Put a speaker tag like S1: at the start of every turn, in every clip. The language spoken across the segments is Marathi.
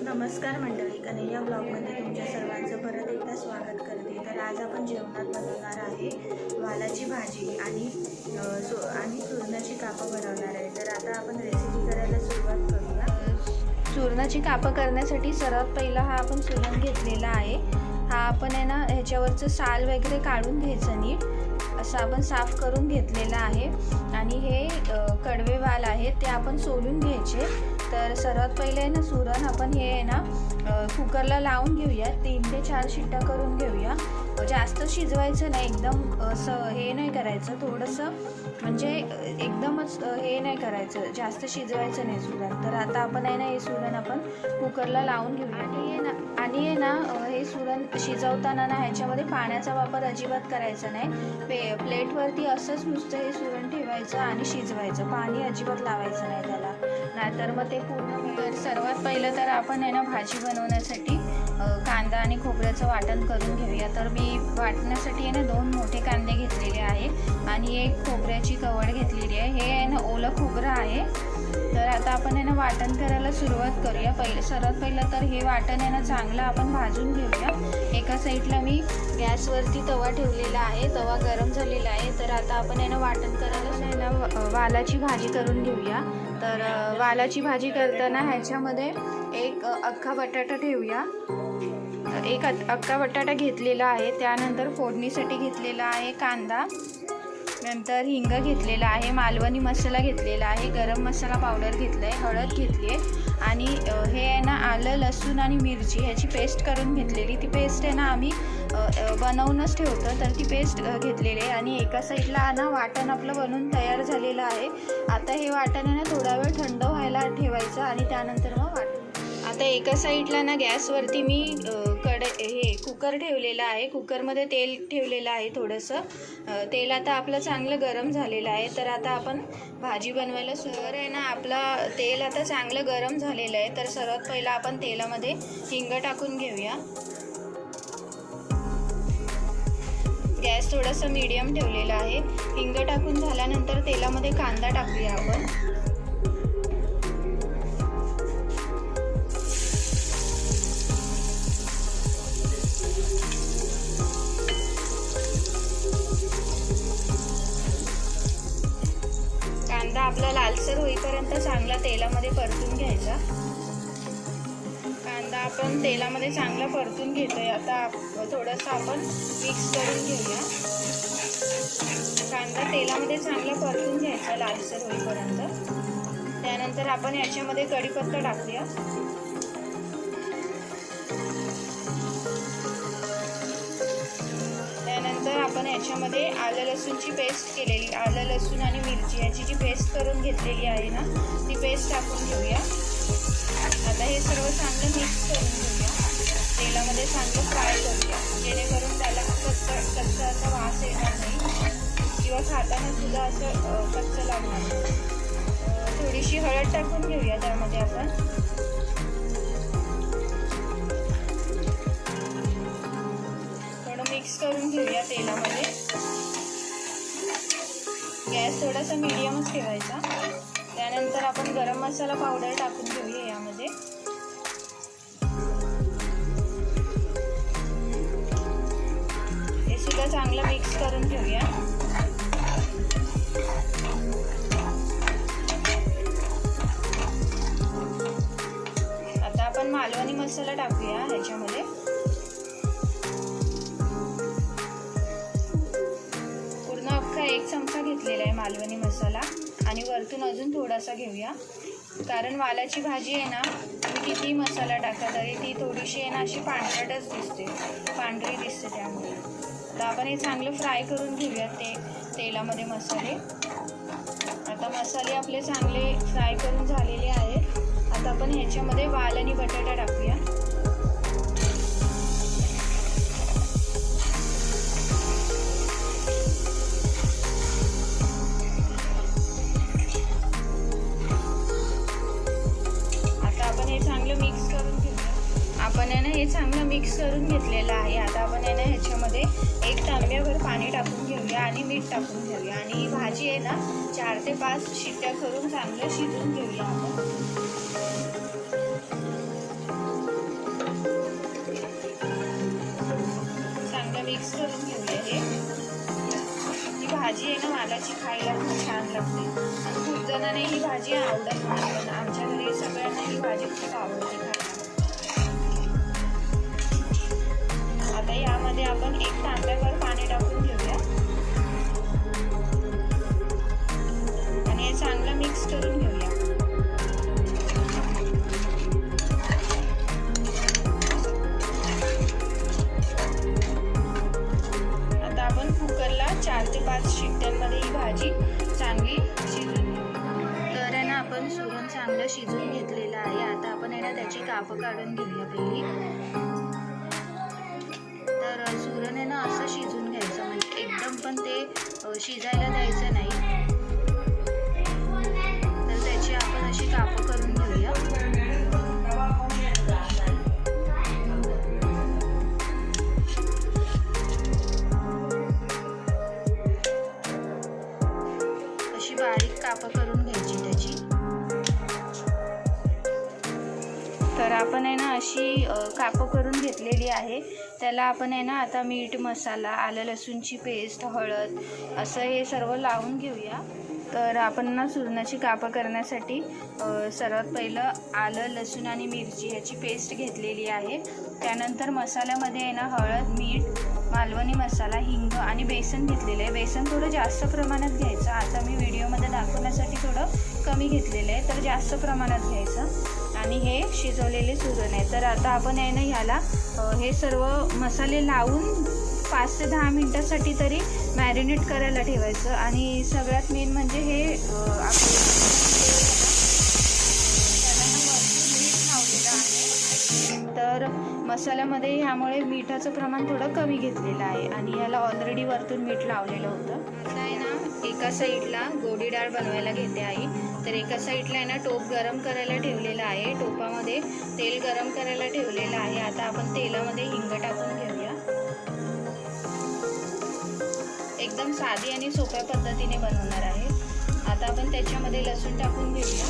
S1: नमस्कार मंडळी कन्हैया ब्लॉगमध्ये तुमच्या सर्वांचं परत एकदा स्वागत करते. तर आज आपण जेवणात बनवणार आहे वालाची भाजी आणि सो आणि चूर्णाची कापं बनवणार आहे. तर आता आपण रेसिपी करायला सुरुवात करूया.
S2: चूर्णाची कापं करण्यासाठी सर्वात पहिला हा आपण चुरण घेतलेला आहे. हा आपण आहे ना ह्याच्यावरचं साल वगैरे काढून घ्यायचं नीट. असं आपण साफ करून घेतलेलं आहे. आणि हे कडवे वाल आहेत ते आपण सोलून घ्यायचे. तर सर्वात पहिले आहे ना सुरण आपण हे आहे ना कुकरला लावून घेऊया. तीन ते चार शिट्ट्या करून घेऊया. जास्त शिजवायचं नाही एकदम असं हे नाही करायचं. थोडंसं म्हणजे एकदमच हे नाही करायचं. जास्त शिजवायचं नाही सुरण तर आता आपण आहे ना हे सुरण आपण कुकरला लावून घेऊया. आणि आहे ना आणि आहे ना हे सुरण शिजवताना ना ह्याच्यामध्ये पाण्याचा वापर अजिबात करायचा नाही. पे प्लेटवरती असंच नुसतं हे सुरण ठेवायचं आणि शिजवायचं. पाणी अजिबात लावायचं नाही त्याला. नाहीतर मग ते पूर्ण तर सर्वात पहिलं तर आपण आहे ना भाजी बनवण्यासाठी कांदा आणि खोबऱ्याचं वाटण करून घेऊया. तर मी वाटण्यासाठी आहे ना दोन मोठे कांदे घेतलेले आहे आणि एक खोबऱ्याची कवड घेतलेली आहे. हे आहे ना ओलं खोबरं आहे. तर आता आपण आहे ना वाटण करायला सुरुवात करूया. पहिले सर्वात पहिलं तर हे वाटण आहे ना चांगलं आपण भाजून घेऊया. एका साईडला मी गॅसवरती तवा ठेवलेला आहे. तवा गरम झालेला आहे. तर आता आपण आहे ना वाटण करायला आहे ना वालाची भाजी करून घेऊया. तर वालाची भाजी करताना ह्याच्यामध्ये एक अख्खा बटाटा ठेवूया. एक अख्खा बटाटा घेतलेला आहे. त्यानंतर फोडणीसाठी घेतलेला आहे कांदा. नंतर हिंग घेतलेला आहे मालवणी मसाला घेतलेला आहे गरम मसाला पावडर घेतलं आहे हळद घेतली आहे आणि हे आहे ना आलं लसूण आणि मिरची ह्याची पेस्ट करून घेतलेली. ती पेस्ट आहे ना आम्ही बनवूनच ठेवतो तर ती पेस्ट घेतलेली आहे आणि एका साईडला ना वाटण आपलं बनवून तयार झालेलं आहे. आता हे वाटण आहे ना थोडा वेळ थंड व्हायला ठेवायचं आणि त्यानंतर मग वाटण. आता एका साईडला ना गॅसवरती मी कड हे कुकर ठेवलेला आहे. कुकरमध्ये तेल ठेवलेलं आहे थोडंसं. तेल आता आपलं चांगलं गरम झालेलं आहे. तर आता आपण भाजी बनवायला सुरुवात आहे ना आपला तेल आता चांगलं गरम झालेलं आहे. तर सर्वात पहिलं आपण तेलामध्ये हिंग टाकून घेऊया. गॅस थोडासा मीडियम ठेवलेला आहे. हिंग टाकून झाल्यानंतर तेलामध्ये कांदा टाकूया आपण. आपला लालसर होईपर्यंत चांगला तेलामध्ये परतून घ्यायचा. कांदा आपण तेलामध्ये चांगला परतून घेतोय. आता आप- थोडंसं आपण मिक्स करून घेऊया. कांदा तेलामध्ये चांगला परतून घ्यायचा लालसर होईपर्यंत. त्यानंतर आपण याच्यामध्ये कढीपत्ता टाकूया. आपण याच्यामध्ये आलं लसूणची पेस्ट केलेली आलं लसूण आणि मिरची याची जी पेस्ट करून घेतलेली आहे ना ती पेस्ट टाकून घेऊया. आता हे सर्व चांगलं मिक्स करून घेऊया. तेलामध्ये चांगलं फ्राय करूया. जेणेकरून त्याला कच्चा कच्चा असा वास येणार नाही किंवा खाताना सुद्धा असं कच्चं लागणार नाही. थोडीशी हळद टाकून घेऊया त्यामध्ये आपण. मिक्स करून घेऊया तेलामध्ये. गॅस थोडासा मिडियमच ठेवायचा. त्यानंतर आपण गरम मसाला पावडर टाकून घेऊया यामध्ये. हे सुद्धा चांगलं मिक्स करून घेऊया. आता आपण मालवणी मसाला टाकूया ह्याच्यामध्ये. मालवणी मसाला आणि वरतून अजून थोडासा घेऊया. कारण वालाची भाजी आहे ना तुम्ही किती मसाला टाका तरी ती थोडीशी आहे ना अशी पांढरटच दिसते. पांढरी दिसते त्यामुळे. तर आपण हे चांगलं फ्राय करून घेऊया ते तेलामध्ये मसाले. आता मसाले आपले चांगले फ्राय करून झालेले आहेत. आता आपण ह्याच्यामध्ये वाल आणि बटाटा टाकूया. करून घेतलेला आहे. आता आपण आहे ना ह्याच्यामध्ये एक तांब्यावर पाणी टाकून घेऊया आणि मीठ टाकून घेऊया. आणि ही भाजी आहे ना चार ते पाच शिट्ट्या करून चांगलं शिजवून घेऊया आपण. मिक्स करून घेऊया हे. ही भाजी आहे ना मालाची खायला खूप छान लागते. खूप जणांना ही भाजी आवडत नाही पण आमच्या घरी सगळ्यांना ही भाजी खूप आवडते. खायला आता यामध्ये आपण एक तांब्यावर पाणी टाकून घेऊया. आणि हे चांगलं मिक्स करून घेऊया. आता आपण कुकरला चार ते पाच शिट्ट्यांमध्ये ही भाजी चांगली शिजून घेऊ. तर आहे ना आपण सुरण चांगलं शिजून घेतलेलं आहे. आता आपण आहे ना त्याची कापं काढून घेऊया पहिली. असं शिजून घ्यायचं. म्हणजे एकदम पण ते शिजायला द्यायचं नाही. तर आपण आहे ना अशी कापं करून घेतलेली आहे. त्याला आपण आहे ना आता मीठ मसाला आलं लसूणची पेस्ट हळद असं हे सर्व लावून घेऊया. तर आपण ना सुरणाची कापं करण्यासाठी सर्वात पहिलं आलं लसूण आणि मिरची ह्याची पेस्ट घेतलेली आहे. त्यानंतर मसाल्यामध्ये आहे ना हळद मीठ मालवणी मसाला हिंग आणि बेसन घेतलेलं आहे. बेसन थोडं जास्त प्रमाणात घ्यायचं. आता मी व्हिडिओमध्ये दाखवण्यासाठी थोडं कमी घेतलेलं आहे. तर जास्त प्रमाणात घ्यायचं. आणि हे शिजवलेले सुरण आहे. तर आता आपण आहे ना ह्याला हे सर्व मसाले लावून पाच ते दहा मिनटासाठी तरी मॅरिनेट करायला ठेवायचं. आणि सगळ्यात मेन म्हणजे हे आपण आपलं ना मीठ तर मसाल्यामध्ये ह्यामुळे मिठाचं प्रमाण थोडं कमी घेतलेलं आहे. आणि याला ऑलरेडी वरतून मीठ लावलेलं होतं. आता आहे ना एका साईडला गोडी डाळ बनवायला घेते आई. तर एका साईडला आहे ना टोप गरम करायला ठेवलेला आहे. टोपामध्ये तेल गरम करायला ठेवलेलं आहे. आता आपण तेलामध्ये हिंग टाकून घेऊया. एकदम साधी आणि सोप्या पद्धतीने बनवणार आहे. आता आपण त्याच्यामध्ये लसूण टाकून घेऊया.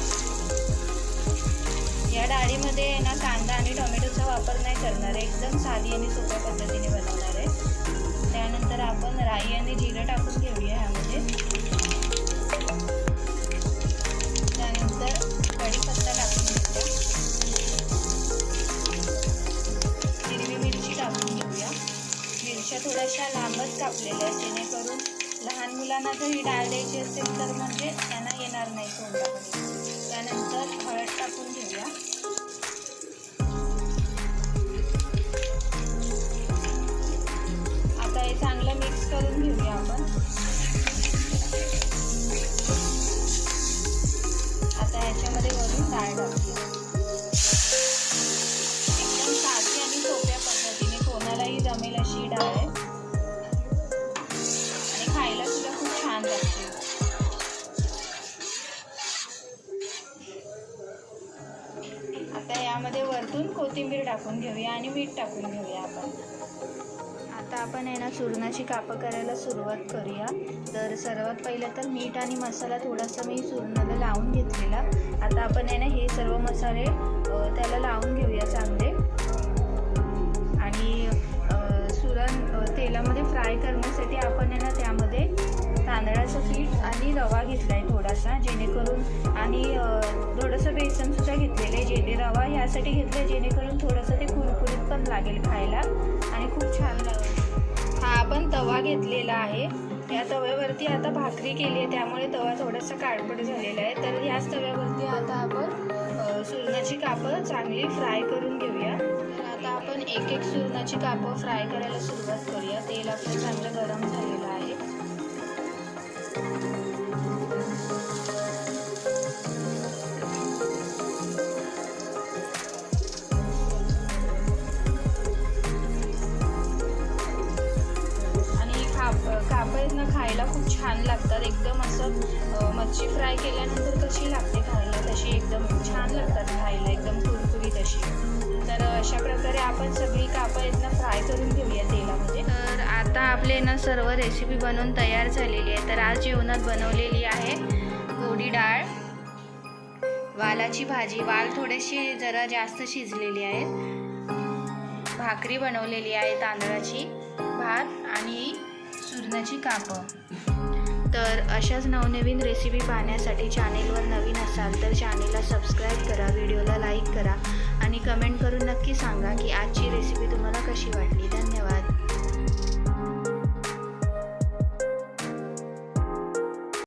S2: या डाळीमध्ये आहे ना कांदा आणि टोमॅटोचा वापर नाही करणार आहे. एकदम साधी आणि सोप्या पद्धतीने बनवणार आहे. त्यानंतर आपण राई आणि जिरं टाकून घेऊया ह्यामध्ये नंतर कढीपत्ता टाकून घेऊया हिरवी मिरची टाकून घेऊया मिरच्या थोड्याशा लांबच कापलेल्या आहेत जेणेकरून लहान मुलांना जर ही डाळ द्यायची असेल तर म्हणजे त्यांना येणार नाही तोंडामध्ये त्यानंतर हळद टाकून घेऊया आता हे चांगलं मिक्स करून घेऊया आपण. डाळ एकदम साधी आणि सोप्या पद्धतीने कोणालाही जमेल अशी डाळ आहे आणि खायला सुद्धा खूप छान लागते आता यामध्ये वरतून कोथिंबीर टाकून घेऊया आणि मीठ टाकून घेऊया आपण आता आपण आहे ना सुरणाची कापं करायला सुरुवात करूया. तर सर्वात पहिलं तर मीठ आणि मसाला थोडासा मी चुरणाला लावून घेतलेला. आता आपण आहे ना हे सर्व मसाले त्याला लावून घेऊया चांगले. आणि सुरण तेलामध्ये फ्राय करण्यासाठी आपण आहे ना त्यामध्ये तांदळाचं पीठ आणि रवा घेतला आहे थोडासा जेणेकरून आणि थोडंसं बेसनसुद्धा घेतलेलं आहे जेणे रवा ह्यासाठी घेतलं आहे जेणेकरून थोडंसं ते कुरकुरीत पण लागेल खायला आणि खूप छान लागेल. आपण तवा घेतलेला आहे. या तव्यावरती आता भाकरी केली आहे त्यामुळे तवा थोडासा काळपट झालेला आहे. तर ह्याच तव्यावरती आता आपण सुरणाची कापं चांगली फ्राय करून घेऊया. तर आता आपण एक एक सुरणाची कापं फ्राय करायला सुरुवात करूया. तेल आपलं चांगलं गरम झालेलं आहे. छान लागतात. एकदम असं मच्छी फ्राय केल्यानंतर कशी लागते खायला? तशी एकदम छान लागतात खायला एकदम कुरकुरीत अशी. तर अशा प्रकारे आपण सगळी कापं यांना फ्राय करून घेऊया तेलामध्ये. तर आता आपले ना सर्व रेसिपी बनवून तयार झालेली आहे. तर आज जेवणात बनवलेली आहे गोडी डाळ. वालाची भाजी. वाल थोडीशी जरा जास्त शिजलेली आहे भाकरी बनवलेली आहे तांदळाची भात आणि सुरणाची कापं. तर अशाच नवनवीन रेसिपी पाहण्यासाठी चॅनेलवर नवीन असाल तर चॅनेलला सबस्क्राईब करा व्हिडिओला लाईक करा आणि कमेंट करून नक्की सांगा की आजची रेसिपी तुम्हाला कशी वाटली. धन्यवाद.